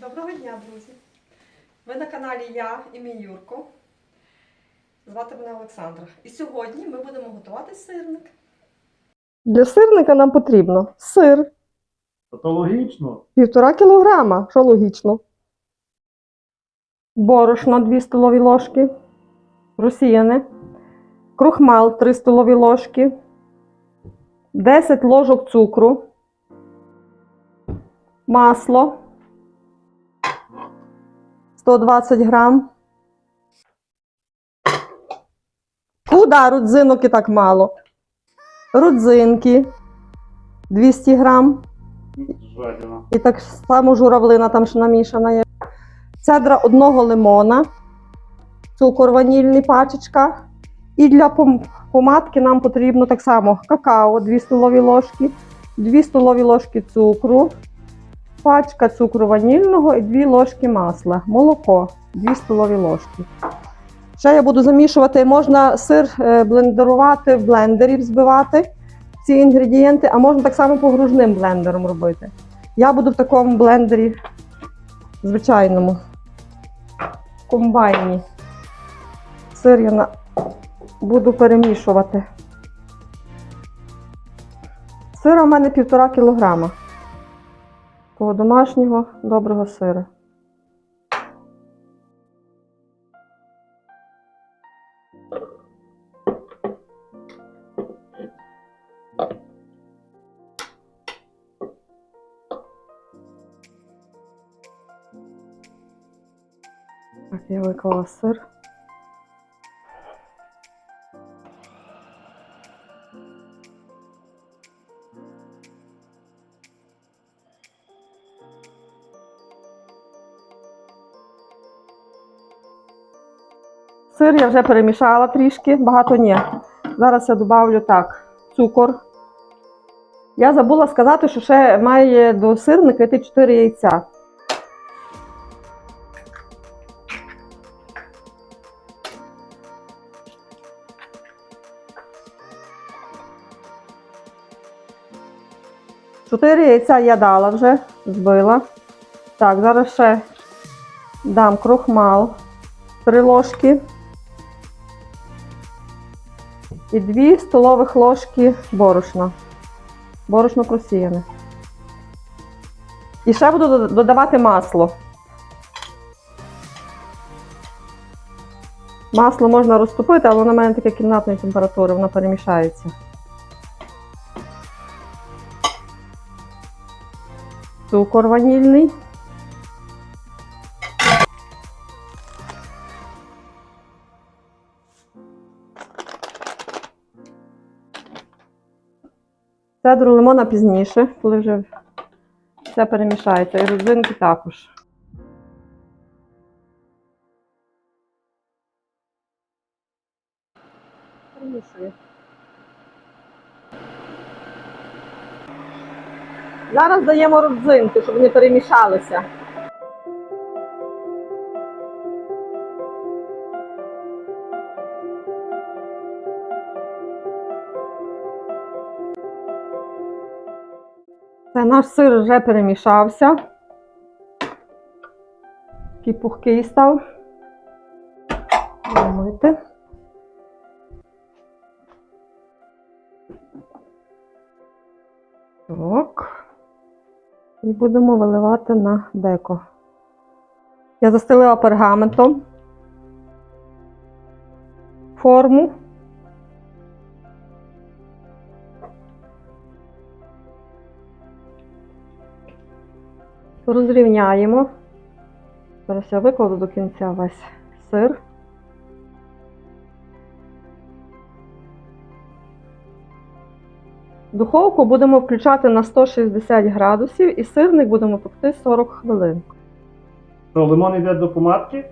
Доброго дня, друзі! Ви на каналі Я і мій Юрко. Звати мене Олександра. І сьогодні ми будемо готувати сирник. Для сирника нам потрібно сир То логічно. півтора кілограма, що логічно. Борошно 2 столові ложки, розсіяне, крухмал 3 столові ложки, 10 ложок цукру, масло 120 грам. Куда родзинок і так мало? Родзинки 200 грам. Жадіна. І так само журавлина там ще намішана є. Цедра одного лимона, цукор ванільний пачечка. І для помадки нам потрібно так само какао 2 столові ложки, 2 столові ложки цукру, пачка цукру ванільного і 2 ложки масла, молоко 2 столові ложки. Ще я буду замішувати, можна сир е, блендерувати в блендері, взбивати ці інгредієнти, а можна так само погружним блендером робити. Я буду в такому блендері звичайному комбайні. Сир я буду перемішувати. Сира у мене півтора кілограма. Того домашнього доброго сира. Так, я виклала сир. Сир я вже перемішала трішки, багато ні. Зараз я додавлю так, цукор. Я забула сказати, що ще має до сирника йти 4 яйця. Чотири яйця я дала вже, збила. Так, зараз ще дам крохмал, три ложки. І дві столових ложки борошна. Борошно просіяне. І ще буду додавати масло. Масло можна розтопити, але воно мене таке кімнатної температури, воно перемішається. цукор ванільний. Цедру лимона пізніше, коли вже все перемішається. І родзинки також. Зараз даємо родзинки, щоб вони перемішалися. Наш сир вже перемішався. Такий пухкий став. Думайте. Так. І будемо виливати на деко. Я застелила пергаментом форму. Розрівняємо. Зараз я викладу до кінця весь сир. Духовку будемо включати на 160 градусів і сирник будемо пекти 40 хвилин. То лимон йде до помадки?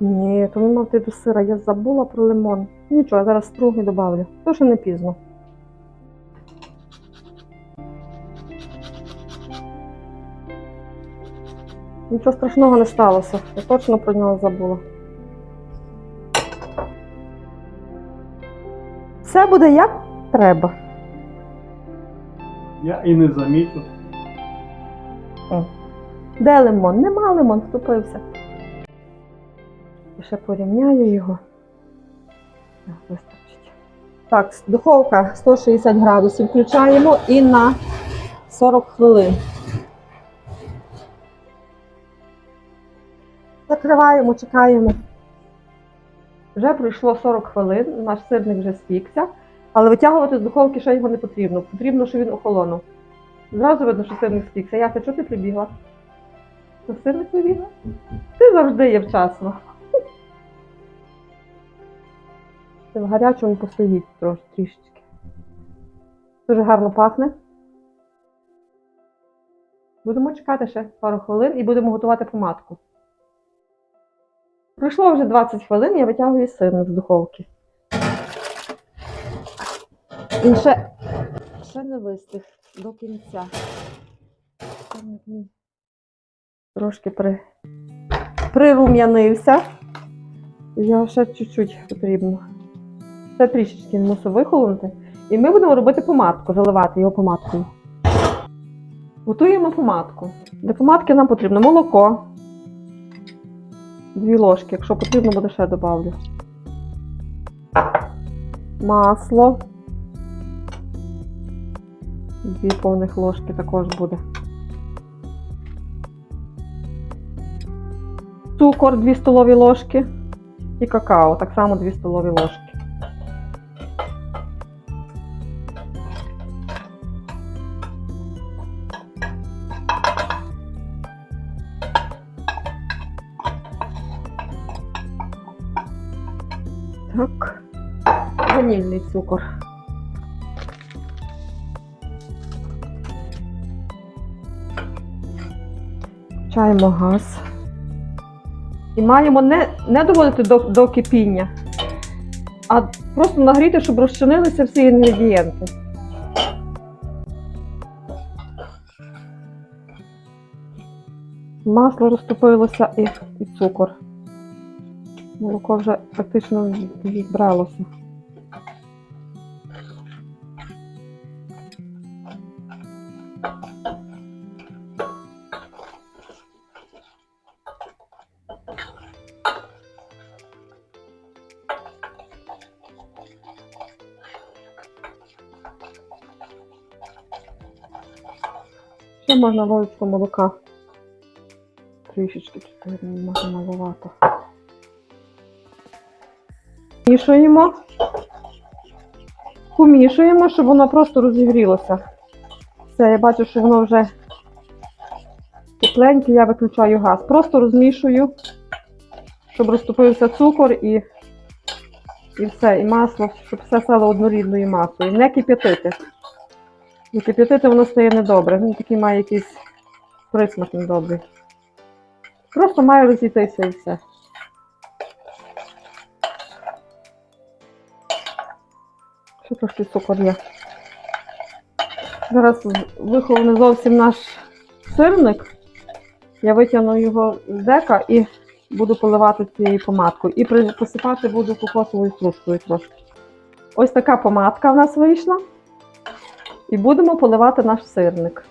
Ні, то він мав йти до сира. Я забула про лимон. Нічого, я зараз струги добавлю. То ще не пізно. Нічого страшного не сталося. Я точно про нього забула. Все буде як треба. Я і не замітив. Де лимон? Нема лимон, вступився. Ще порівняю його. Так, вистачить. Так, духовка 160 градусів включаємо і на 40 хвилин. Закриваємо, чекаємо. Вже пройшло 40 хвилин, наш сирник вже спікся, але витягувати з духовки ще його не потрібно. Потрібно, щоб він охолонув. Зразу видно, що сирник спікся. Яся, чого ти прибігла? Що сирник прибігла? Ти завжди є вчасно. В гарячому постоїть трош, трішечки. Дуже гарно пахне. Будемо чекати ще пару хвилин і будемо готувати помадку. Пройшло вже 20 хвилин, я витягую сирник з духовки. Він ще, ще не вистиг до кінця. Трошки при... прирум'янився. Його ще чуть-чуть потрібно. Ще трішечки мусив вихолонути. І ми будемо робити помадку, заливати його помадкою. Готуємо помадку. Для помадки нам потрібно молоко. Дві ложки, якщо потрібно, буде ще додавлю. Масло. Дві повних ложки також буде. Цукор 2 столові ложки. І какао, так само 2 столові ложки. Так. Ванільний цукор. Включаємо газ. І маємо не, не доводити до, до кипіння, а просто нагріти, щоб розчинилися всі інгредієнти. Масло розтопилося і, і цукор. Молоко вже практично відбралося. Ще можна ложечку молока. Трішечки чотири можна маловато. Помішуємо. Помішуємо, щоб воно просто розігрілося. Все, я бачу, що воно вже тепленьке, я виключаю газ. Просто розмішую, щоб розтопився цукор і, і все, і масло, щоб все стало однорідною масою. Не кип'ятити. І кип'ятити воно стає недобре. Він такий має якийсь присмак недобрий. Просто має розійтися і все. Трошки цукор є. Зараз виховане зовсім наш сирник. Я витягну його з дека і буду поливати цією помадкою. І посипати буду кокосовою стружкою трошки. Ось така помадка в нас вийшла. І будемо поливати наш сирник.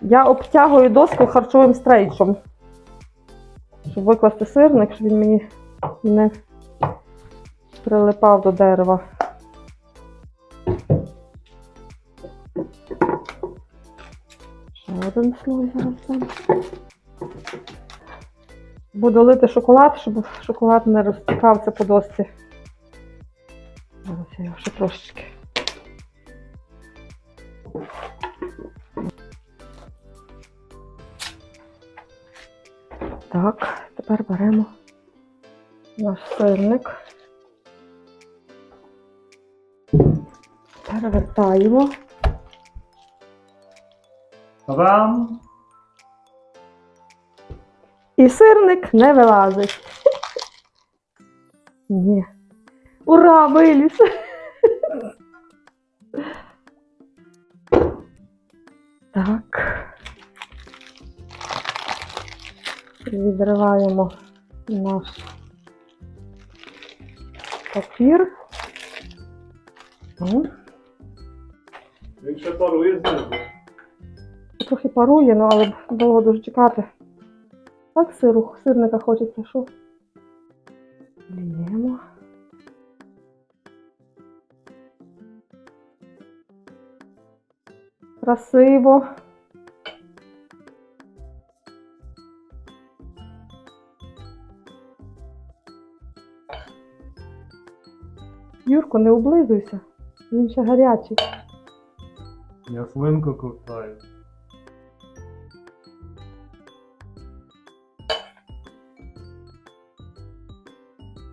Я обтягую доску харчовим стрейчем, щоб викласти сирник, щоб він мені не прилипав до дерева. Ще один слой зараз. Буду лити шоколад, щоб шоколад не розтікався по досці. Зараз я його ще трошечки. Так, тепер беремо наш сирник. Перевертаємо. Та-дам! І сирник не вилазить. Ні. Ура, виліз! Так. Відриваємо наш папір. Він ще парує знизу. трохи парує, ну але довго дуже чекати. Так, сиру, сирника хочеться, що? Ліємо. Красиво. Юрко, не облизуйся. Він ще гарячий. Я свинку ковтаю.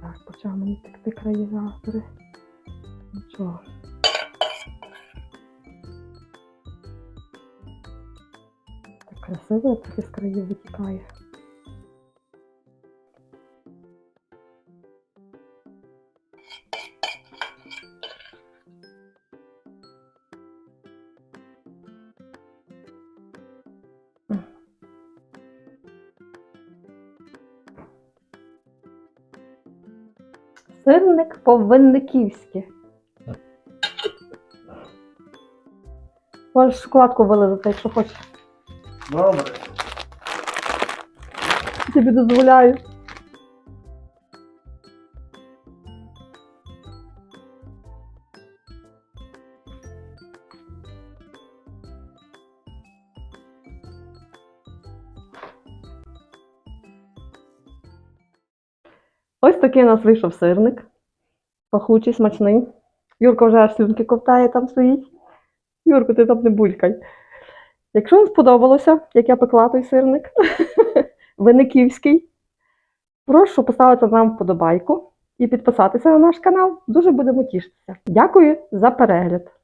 Так, почав мені текти краї завтра. Нічого. Так красиво, трохи з країв витікає. Сирник по-винниківськи. Можеш шоколадку вилизати, якщо хочеш. Добре. Тобі дозволяю. Ось такий у нас вийшов сирник. Пахучий, смачний. Юрко вже аж слюнки ковтає, там стоїть. Юрко, ти там не булькай. Якщо вам сподобалося, як я пекла той сирник, Виниківський, прошу поставити нам вподобайку і підписатися на наш канал. Дуже будемо тішитися. Дякую за перегляд!